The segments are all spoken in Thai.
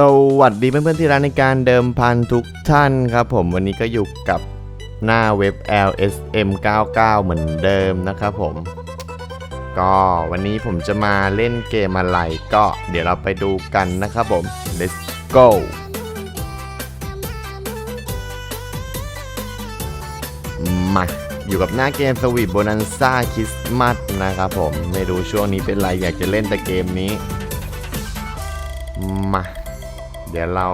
สวัสดีเพื่อนๆที่ร้านในการเดิมพันทุกท่านครับผมวันนี้ก็อยู่กับหน้าเว็บ LSM 99 เหมือนเดิมนะครับผม ก็วันนี้ผมจะมาเล่นเกมอะไรก็เดี๋ยวเราไปดูกันนะครับผม let's go มาอยู่กับหน้าเกมสวีทโบนันซ่าคริสต์มาสนะครับผม ไม่รู้ช่วงนี้เป็นไรอยากจะเล่นแต่เกมนี้ มา เดี๋ยวเรา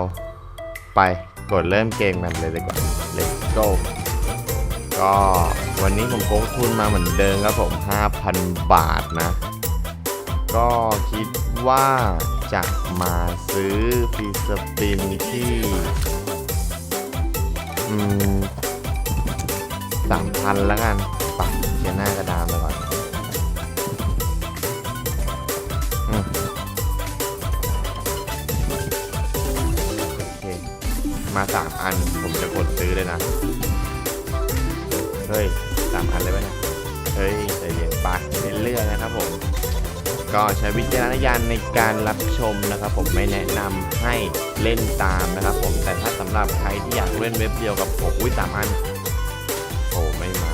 ไปกดเริ่มเกมกันเลยดีกว่า let's go ก็วันนี้ผมโค้งทุนมาเหมือนเดิมครับผม 5,000 บาทนะ ก็คิดว่าจะมาซื้อฟีสปินที่อืมสามพันแล้วกันปักเชียร์หน้ากระดานไปก่อน 3 อัน ผมจะกดซื้อเลยนะ เฮ้ยสามอันเลยไหมเนี่ย เฮ้ยใจเย็นปากเน้นเลื่อกนะครับผม ก็ใช้วิจารณญาณในการรับชมนะครับผมไม่แนะนำให้เล่นตามนะครับผม แต่ถ้าสำหรับใครที่อยากเล่นเว็บเดียวกับผมอุ้ยสามอัน โอ้ไม่มา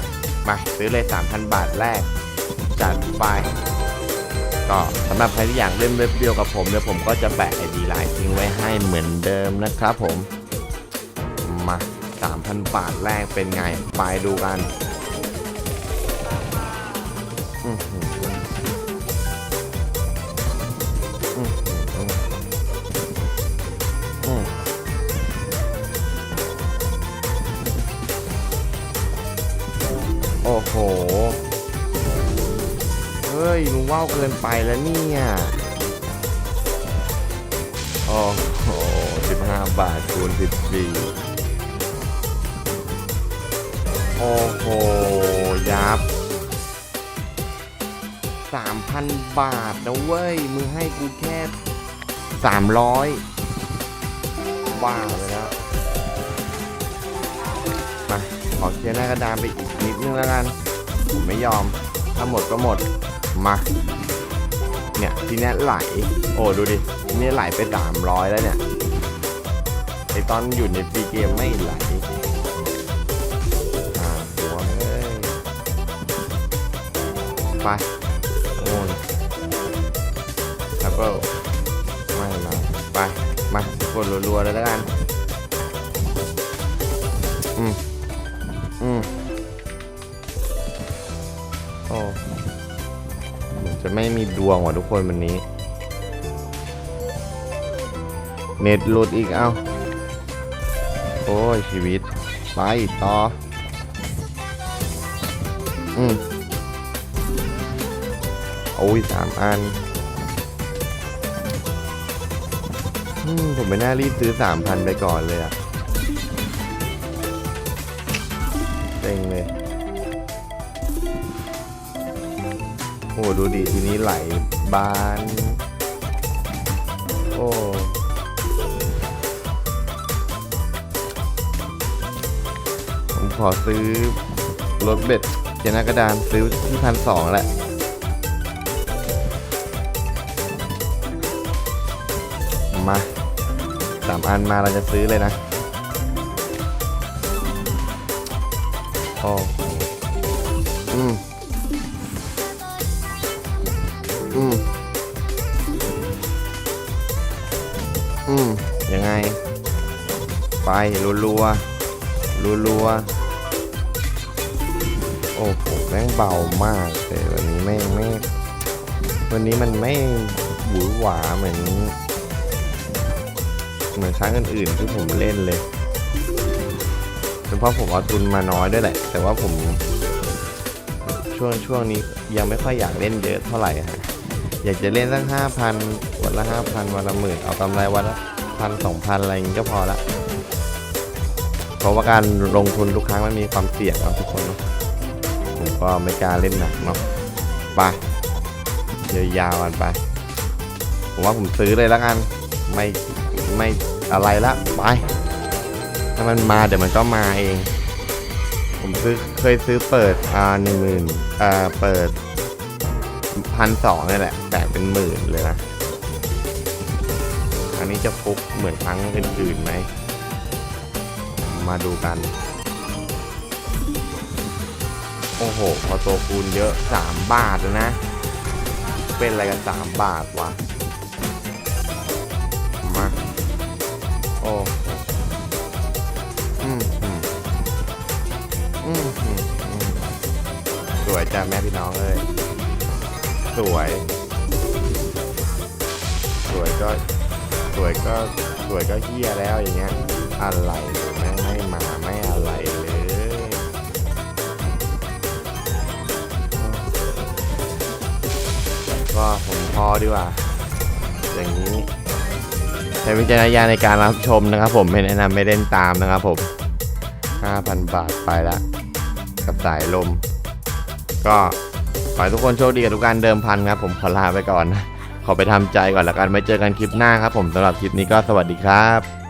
มาซื้อเลย 3,000 บาทแรก จัดไปก็สำหรับใครที่อยากเล่นเว็บเดียวกับผมเดี๋ยวผมก็จะแปะไอดีไลน์ทิ้งไว้ให้เหมือนเดิมนะครับผม มา 3,000 บาทแรกเป็นไง ไปดูกันอือหืออือหืออื้อโอ้โห เฮ้ยมึงว่าวเกินไปแล้วเนี่ย โอ้โห 15 บาทคูณ14 โอ้โห ยับ3,000บาทนะเว้ย มึงให้กูแค่300บ้าไปแล้ว มา ขอเคลียร์หน้ากระดานไปอีกนิดนึงแล้วกัน ผมไม่ยอม ถ้าหมดก็หมด มา เนี่ย ทีนี้ไหล โอ้ ดูดิ ทีนี้ไหลไป300แล้วเนี่ย ไอตอนอยู่ในฟรีเกมไม่ไหล ไปโอ้ยแอปเปิลไม่ไหลไป มากดรัวๆเลยแล้วกัน อืม อืม โอ้จะไม่มีดวงว่ะทุกคนวันนี้ เน็ตหลุดอีกเอ้า โอ้ยชีวิต ไปต่อ อืม โอ้ยสามอันผมไม่น่ารีบซื้อสามพันไปก่อนเลยอะเต็งเลย โอ้ดูดิทีนี้ไหลบาน โอ้ผมขอซื้อรถเบ็ดเจนากระดานซื้อที่พันสองแหละ สามอันมาเราจะซื้อเลยนะโอ้อืมอืมอืมยังไง ไปรัวรัวรัวรัวโอ้โหแม่งเบามากแต่วันนี้แม่งไม่วันนี้มันไม่หวือหวาเหมือน เหมือนครั้งอื่นๆที่ผมเล่นเลยเป็นเพราะผมเอาทุนมาน้อยด้วยแหละ แต่ว่าผมช่วงช่วงนี้ยังไม่ค่อยอยากเล่นเยอะเท่าไหร่ฮะอยากจะเล่นสักห้าพันวันละห้าพันวันละหมื่นเอากำไรวันละพันสองพันอะไรอย่างนี้ก็พอละเพราะว่าการลงทุนทุกครั้งมันมีความเสี่ยงเนาะทุกคนเนอะผมก็ไม่กล้าเล่นหนักเนาะไปยาวๆกันไปผมว่าผมซื้อเลยแล้วกันไม่ ไม่อะไรละไปถ้ามันมาเดี๋ยวมันก็มาเอง ผมซื้อเคยซื้อเปิดอ่าหนึ่งหมื่นอ่าเปิดพันสองนี่แหละ แต่เป็นหมื่นเลยนะอันรั้งนี้จะฟุกเหมือนครั้งอื่นๆไหม มาดูกัน โอ้โห พอตัวคูณเยอะ 3 บาทแล้วนะ เป็นอะไรกัน 3 บาทวะ จ้าแม่พี่น้องเอ้ยสวย สวยก็สวยก็สวยก็เฮียแล้วอย่างเงี้ยอะไรแม่ไม่มาไม่อะไรเลยก็ผมพอดีกว่าอย่างนี้ใช้วิจารณญาณในการรับชมนะครับ ผมไม่แนะนำไม่เล่นตามนะครับผม 5,000 บาทไปละกับสายลม ก็ขอให้ทุกคนโชคดีกับทุกการเดิมพันครับ ผมขอลาไปก่อนนะ ขอไปทำใจก่อนแล้วกันไว้เจอกันคลิปหน้าครับ ผมสำหรับคลิปนี้ก็สวัสดีครับ